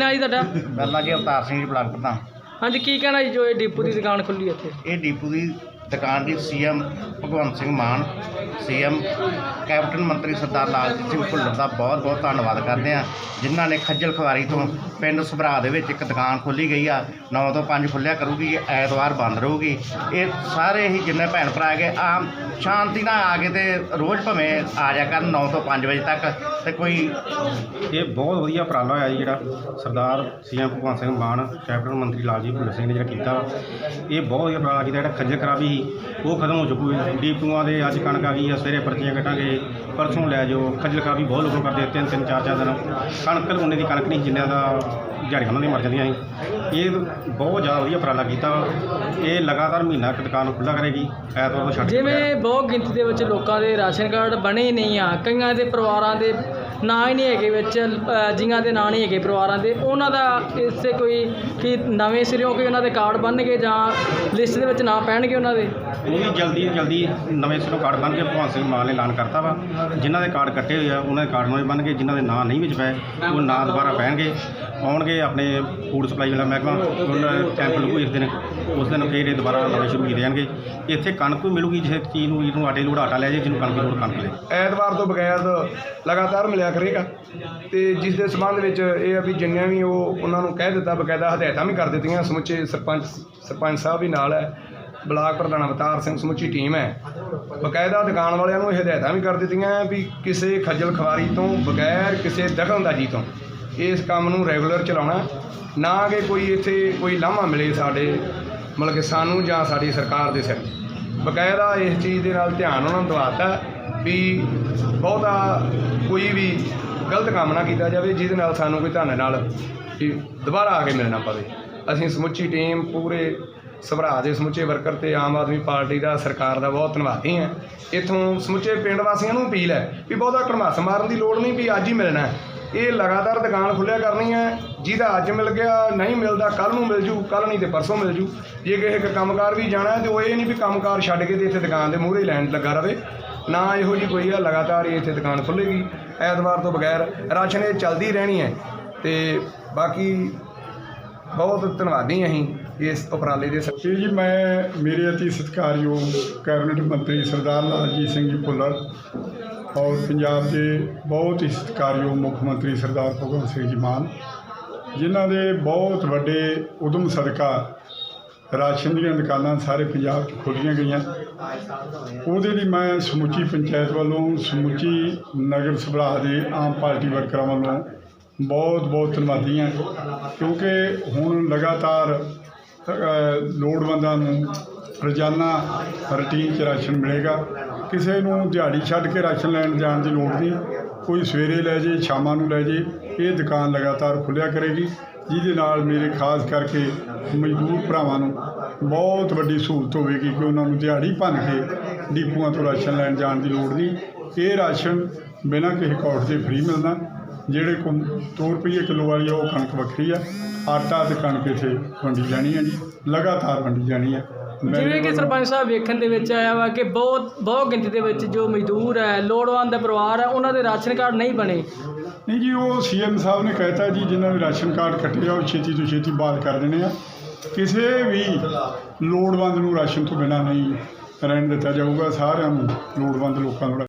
ਨਾਂ ਜੀ ਤੁਹਾਡਾ? ਪਹਿਲਾਂ ਜੀ ਅਵਤਾਰ ਸਿੰਘ ਜੀ ਬਲਾਕ ਪ੍ਰਧਾਨ। ਹਾਂਜੀ ਕੀ ਕਹਿਣਾ ਜੀ ਜੋ ਇਹ ਡਿਪੂ ਦੀ ਦੁਕਾਨ ਖੁੱਲੀ ਇੱਥੇ? ਇਹ ਡੀਪੂ ਦੀ ਦੁਕਾਨ ਦੀ CM Bhagwant Singh Mann, CM captain ਮੰਤਰੀ ਸਰਦਾਰ ਲਾਲਜੀਤ ਸਿੰਘ ਭੁੱਲਰ ਦਾ ਬਹੁਤ ਬਹੁਤ ਧੰਨਵਾਦ ਕਰਦੇ ਆ ਜਿਨ੍ਹਾਂ ਨੇ ਖੱਜਲ ਖਵਾਰੀ ਤੋਂ ਪਿੰਡ ਸੁਭਰਾ ਦੇ ਵਿੱਚ ਇੱਕ ਦੁਕਾਨ ਖੋਲੀ ਗਈ ਆ 9 ਤੋਂ 5 ਖੁੱਲਿਆ ਕਰੂਗੀ, ਐਤਵਾਰ ਬੰਦ ਰਹੂਗੀ। ਇਹ ਸਾਰੇ ਹੀ ਜਿੰਨੇ ਭੈਣ ਭਰਾ ਹੈਗੇ, ਆਮ ਸ਼ਾਂਤੀ ਨਾਲ ਆ ਕੇ ਤੇ ਰੋਜ਼ ਭਵੇਂ ਆ ਜਾ ਕਰਨ 9 ਤੋਂ 5 ਵਜੇ ਤੱਕ ਤੇ ਕੋਈ ਇਹ ਬਹੁਤ ਵਧੀਆ ਉਪਰਾਲਾ ਹੋਇਆ ਜੀ ਜਿਹੜਾ ਸਰਦਾਰ ਸੀਐਮ ਭਗਵੰਤ ਸਿੰਘ ਮਾਨ, ਕੈਪਟਨ ਮੰਤਰੀ ਲਾਲਜੀਤ ਭੁੱਲਰ ਸਿੰਘ ਨੇ ਜਿਹੜਾ ਕੀਤਾ। ਇਹ ਬਹੁਤ ਵਧੀਆ ਉਪਰਾਲਾ ਕੀਤਾ, ਜਿਹੜਾ ਖੱਜਲ ਖਰਾਬੀ ਸੀ ਉਹ ਖਤਮ ਹੋ ਚੁੱਕੀ ਹੈ। ਡੀਪੂਆਂ ਦੇ ਅੱਜ ਕਣਕ ਆ ਗਈ ਆ ਸਵੇਰੇ ਪਰਚੀਆਂ ਕੱਟਾਂਗੇ। ਪਰਸੋਂ ਲੈ ਜਾਓ। ਖੱਜਲ ਖਰਾਬੀ ਬਹੁਤ ਲੋਕਾਂ ਕਰਦੇ ਤਿੰਨ ਤਿੰਨ ਚਾਰ ਚਾਰ ਦਿਨ। ਕਣਕ ਲਗਾਉਣੇ ਦੀ ਕਣਕ ਨਹੀਂ ਜਿੰਨਿਆਂ ਦਾ ਦਿਹਾੜੀਆਂ ਉਹਨਾਂ ਦੀਆਂ ਮਰ ਜਾਂਦੀਆਂ ਸੀ। ਇਹ ਬਹੁਤ ਜ਼ਿਆਦਾ ਵਧੀਆ ਉਪਰਾਲਾ ਕੀਤਾ। ਇਹ ਲਗਾਤਾਰ ਮਹੀਨਾ ਦੁਕਾਨ ਖੁੱਲ੍ਹਾ ਕਰੇਗੀ। ਐਤਵਾਰ ਤੋਂ ਛੱਡ ਜਿਵੇਂ ਬਹੁਤ ਗਿਣਤੀ ਦੇ ਵਿੱਚ ਲੋਕਾਂ ਦੇ ਰਾਸ਼ਨ ਕਾਰਡ ਬਣੇ ਨਹੀਂ ਆ। ਕਈਆਂ ਦੇ ਪਰਿਵਾਰਾਂ ਦੇ ਨਾਂ ਹੀ ਨਹੀਂ ਹੈਗੇ ਵਿੱਚ ਅ, ਜਿਨ੍ਹਾਂ ਦੇ ਨਾਂ ਨਹੀਂ ਹੈਗੇ ਪਰਿਵਾਰਾਂ ਦੇ। ਉਹਨਾਂ ਦਾ ਇਸੇ ਕੋਈ ਕਿ ਨਵੇਂ ਸਿਰਿਓਂ ਕੋਈ ਉਹਨਾਂ ਦੇ ਕਾਰਡ ਬਣਨਗੇ ਜਾਂ ਲਿਸਟ ਦੇ ਵਿੱਚ ਨਾਂ ਪੈਣਗੇ ਉਹਨਾਂ ਦੇ? ਉਹ ਵੀ ਜਲਦੀ ਤੋਂ ਜਲਦੀ ਨਵੇਂ ਸਿਰੋਂ ਕਾਰਡ ਬਣ ਕੇ ਭਗਵੰਤ ਸਿੰਘ ਮਾਨ ਨੇ ਐਲਾਨ ਕਰਤਾ ਵਾ। ਜਿਨ੍ਹਾਂ ਦੇ ਕਾਰਡ ਕੱਟੇ ਹੋਏ ਆ ਉਹਨਾਂ ਦੇ ਕਾਰਡ ਨਵੇਂ ਬਣ ਗਏ ਜਿਨ੍ਹਾਂ ਦੇ ਨਾਂ ਨਹੀਂ ਵਿੱਚ ਪਏ ਉਹ ਨਾਂ ਦੁਬਾਰਾ ਪੈਣਗੇ। ਆਉਣਗੇ ਆਪਣੇ ਫੂਡ ਸਪਲਾਈ ਵਾਲਾ ਮਹਿਕਮਾ, ਉਹਨਾਂ ਦਾ ਕੈਂਪ ਲੱਗੂ ਇਸ ਦਿਨ। ਉਸ ਦਿਨ ਫਿਰ ਇਹ ਦੁਬਾਰਾ ਨਵੇਂ ਸ਼ੁਰੂ ਕੀਤੇ ਜਾਣਗੇ। ਇੱਥੇ ਕਣਕ ਵੀ ਮਿਲੂਗੀ, ਜਿਸ ਚੀਜ਼ ਨੂੰ ਜਿਹਨੂੰ ਆਟੇ ਲੋੜ ਆਟਾ ਲੈ ਜੇ ਜਿਹਨੂੰ ਕਣਕ ਲੋੜ ਕਣਕ ਲੈ ਐਤਵਾਰ ਤੋਂ ਬਗੈਰ ਲਗਾਤਾਰ ਮਿਲਿਆ ਕਰੇਗਾ। ਤੇ ਜਿਸ ਦੇ ਸੰਬੰਧ ਵਿੱਚ ਇਹ ਆ ਵੀ ਜਿੰਨੀਆਂ ਵੀ ਉਹ ਉਹਨਾਂ ਨੂੰ ਕਹਿ ਦਿੱਤਾ, ਬਕਾਇਦਾ ਹਦਾਇਤਾਂ ਵੀ ਕਰ ਦਿੱਤੀਆਂ। ਸਮੁੱਚੇ ਸਰਪੰਚ ਸਰਪੰਚ ਸਾਹਿਬ ਵੀ ਨਾਲ ਹੈ। ਬਲਾਕ ਪ੍ਰਧਾਨ ਅਵਤਾਰ ਸਿੰਘ ਸਮੁੱਚੀ ਟੀਮ ਹੈ। ਬਕਾਇਦਾ ਦੁਕਾਨ ਵਾਲਿਆਂ ਨੂੰ ਇਹ ਹਦਾਇਤਾਂ ਵੀ ਕਰ ਦਿੱਤੀਆਂ ਵੀ ਕਿਸੇ ਖੱਜਲ ਖਵਾਰੀ ਤੋਂ ਬਗੈਰ ਕਿਸੇ ਦਖਲਅੰਦਾਜ਼ੀ ਤੋਂ। ਇਸ ਕੰਮ ਨੂੰ ਰੈਗੂਲਰ ਚਲਾਉਣਾ, ਨਾ ਕਿ ਕੋਈ ਇੱਥੇ ਕੋਈ ਲਾਮਾ ਮਿਲੇ ਸਾਡੇ, ਮਤਲਬ ਕਿ ਸਾਨੂੰ ਜਾਂ ਸਾਡੀ ਸਰਕਾਰ ਦੇ ਸਿਰ। ਬਕਾਇਦਾ ਇਸ ਚੀਜ਼ ਦੇ ਨਾਲ ਧਿਆਨ ਉਹਨਾਂ ਨੂੰ ਦਵਾਤਾ ਵੀ ਬਹੁਤਾ ਕੋਈ ਵੀ ਗਲਤ ਕੰਮ ਨਾ ਕੀਤਾ ਜਾਵੇ, ਜਿਹਦੇ ਨਾਲ ਸਾਨੂੰ ਕੋਈ ਧੰਨ ਨਾਲ ਵੀ ਦੁਬਾਰਾ ਆ ਕੇ ਮਿਲਣਾ ਪਵੇ। ਅਸੀਂ ਸਮੁੱਚੀ ਟੀਮ ਪੂਰੇ ਸਭਰਾ ਦੇ ਸਮੁੱਚੇ ਵਰਕਰ ਤੇ ਆਮ ਆਦਮੀ ਪਾਰਟੀ ਦਾ, ਸਰਕਾਰ ਦਾ ਬਹੁਤ ਧੰਨਵਾਦੀ ਹਾਂ। ਇੱਥੋਂ ਸਮੁੱਚੇ ਪਿੰਡ ਵਾਸੀਆਂ ਨੂੰ ਅਪੀਲ ਹੈ ਵੀ ਬਹੁਤਾ ਕੜਮਾਸ ਮਾਰਨ ਦੀ ਲੋੜ ਨਹੀਂ ਵੀ ਅੱਜ ਹੀ ਮਿਲਣਾ ਇਹ ਲਗਾਤਾਰ ਦੁਕਾਨ ਖੁੱਲਿਆ ਕਰਨੀ ਹੈ। ਜਿਹਦਾ ਅੱਜ ਮਿਲ ਗਿਆ, ਨਹੀਂ ਮਿਲਦਾ ਕੱਲ ਨੂੰ ਮਿਲ ਜੂ ਕੱਲ ਨਹੀਂ ਤੇ ਪਰਸੋਂ ਮਿਲ ਜੂ। ਜੇ ਕਿਸੇ ਕ- ਕੰਮਕਾਰ ਵੀ ਜਾਣਾ ਹੈ ਤੇ ਉਹ ਇਹ ਨਹੀਂ ਵੀ ਕੰਮਕਾਰ ਛੱਡ ਕੇ ਤੇ ਇੱਥੇ ਦੁਕਾਨ ਦੇ ਮੂਹਰੇ ਲੈਣ ਲੱਗਾ ਰਵੇ। ਨਾ ਇਹੋ ਜੀ ਕੋਈ ਆ, ਲਗਾਤਾਰ ਇਹ ਇੱਥੇ ਦੁਕਾਨ ਖੁੱਲੇਗੀ ਐਤਵਾਰ ਤੋਂ ਬਗੈਰ ਰਾਸ਼ਨ ਇਹ ਚੱਲਦੀ ਰਹਿਣੀ ਹੈ। ਤੇ ਬਾਕੀ ਬਹੁਤ ਧੰਨਵਾਦੀ ਅਸੀਂ ਇਸ ਉਪਰਾਲੇ ਦੇ ਸ- ਜੀ, ਮੈਂ ਮੇਰੇ ਅਤੀ ਸਤਿਕਾਰਯੋਗ ਕੈਬਨਿਟ ਮੰਤਰੀ ਸਰਦਾਰ ਲਾਲਜੀਤ ਸਿੰਘ ਜੀ ਭੁੱਲਰ ਔਰ ਪੰਜਾਬ ਦੇ ਬਹੁਤ ਹੀ ਸਤਿਕਾਰਯੋਗ ਮੁੱਖ ਮੰਤਰੀ ਸਰਦਾਰ ਭਗਵੰਤ ਸਿੰਘ ਜੀ ਮਾਨ, ਜਿਨ੍ਹਾਂ ਦੇ ਬਹੁਤ ਵੱਡੇ ਉਦਮ ਸਦਕਾ ਰਾਸ਼ਨ ਦੀਆਂ ਦੁਕਾਨਾਂ ਸਾਰੇ ਪੰਜਾਬ 'ਚ ਖੋਲ੍ਹੀਆਂ ਗਈਆਂ। ਉਹਦੇ ਲਈ ਮੈਂ ਸਮੁੱਚੀ ਪੰਚਾਇਤ ਵੱਲੋਂ, ਸਮੁੱਚੀ ਨਗਰ ਸਭਾ ਦੇ ਆਮ ਪਾਰਟੀ ਵਰਕਰਾਂ ਵੱਲੋਂ ਬਹੁਤ ਬਹੁਤ ਧੰਨਵਾਦੀ ਹਾਂ ਕਿਉਂਕਿ ਹੁਣ ਲਗਾਤਾਰ ਲੋੜਵੰਦਾਂ ਨੂੰ ਰੋਜ਼ਾਨਾ ਰੂਟੀਨ 'ਚ ਰਾਸ਼ਨ ਮਿਲੇਗਾ। ਕਿਸੇ ਨੂੰ ਦਿਹਾੜੀ ਛੱਡ ਕੇ ਰਾਸ਼ਨ ਲੈਣ ਜਾਣ ਦੀ ਲੋੜ ਨਹੀਂ। ਕੋਈ ਸਵੇਰੇ ਲੈ ਜੇ ਸ਼ਾਮਾਂ ਨੂੰ ਲੈ ਜੇ ਇਹ ਦੁਕਾਨ ਲਗਾਤਾਰ ਖੁੱਲਿਆ ਕਰੇਗੀ ਜਿਹਦੇ ਨਾਲ ਮੇਰੇ ਖਾਸ ਕਰਕੇ ਮਜ਼ਦੂਰ ਭਰਾਵਾਂ ਨੂੰ ਬਹੁਤ ਵੱਡੀ ਸਹੂਲਤ ਹੋਵੇਗੀ ਕਿ ਉਹਨਾਂ ਨੂੰ ਦਿਹਾੜੀ ਭੰਨ ਕੇ ਡੀਪੂਆਂ ਤੋਂ ਰਾਸ਼ਨ ਲੈਣ ਜਾਣ ਦੀ ਲੋੜ ਨਹੀਂ। ਇਹ ਰਾਸ਼ਨ ਬਿਨਾਂ ਕਿਸੇ ਕਾਸਟ ਦੇ ਫ੍ਰੀ ਮਿਲਣਾ ਜਿਹੜੇ ਕੋ 2 ਰੁਪਏ ਕਿਲੋ ਵਾਲੀ ਆ, ਉਹ ਕਣਕ ਵੱਖਰੀ ਆ। ਆਟਾ ਤੇ ਕਣਕ ਇੱਥੇ ਵੰਡੀ ਜਾਣੀ ਹੈ ਜੀ ਲਗਾਤਾਰ ਵੰਡੀ ਜਾਣੀ ਹੈ ਜਿਵੇਂ ਕਿ ਸਰਪੰਚ ਸਾਹਿਬ ਵੇਖਣ ਦੇ ਵਿੱਚ ਆਇਆ ਵਾ ਕਿ ਬਹੁਤ ਬਹੁਤ ਗਿਣਤੀ ਦੇ ਵਿੱਚ ਜੋ ਮਜ਼ਦੂਰ ਹੈ ਲੋੜਵੰਦ ਪਰਿਵਾਰ ਹੈ ਉਹਨਾਂ ਦੇ ਰਾਸ਼ਨ ਕਾਰਡ ਨਹੀਂ ਬਣੇ। ਨਹੀਂ ਜੀ ਉਹ ਸੀਐਮ ਸਾਹਿਬ ਨੇ ਕਹਿਤਾ ਜੀ ਜਿਨ੍ਹਾਂ ਦੇ ਰਾਸ਼ਨ ਕਾਰਡ ਕੱਟੇ ਆ ਉਹ ਛੇਤੀ ਤੋਂ ਛੇਤੀ ਬਹਾਲ ਕਰ ਦੇਣੇ ਆ। ਕਿਸੇ ਵੀ ਲੋੜਵੰਦ ਨੂੰ ਰਾਸ਼ਨ ਤੋਂ ਬਿਨਾਂ ਨਹੀਂ ਰਹਿਣ ਦਿੱਤਾ ਜਾਊਗਾ ਸਾਰਿਆਂ ਨੂੰ ਲੋੜਵੰਦ ਲੋਕਾਂ ਨੂੰ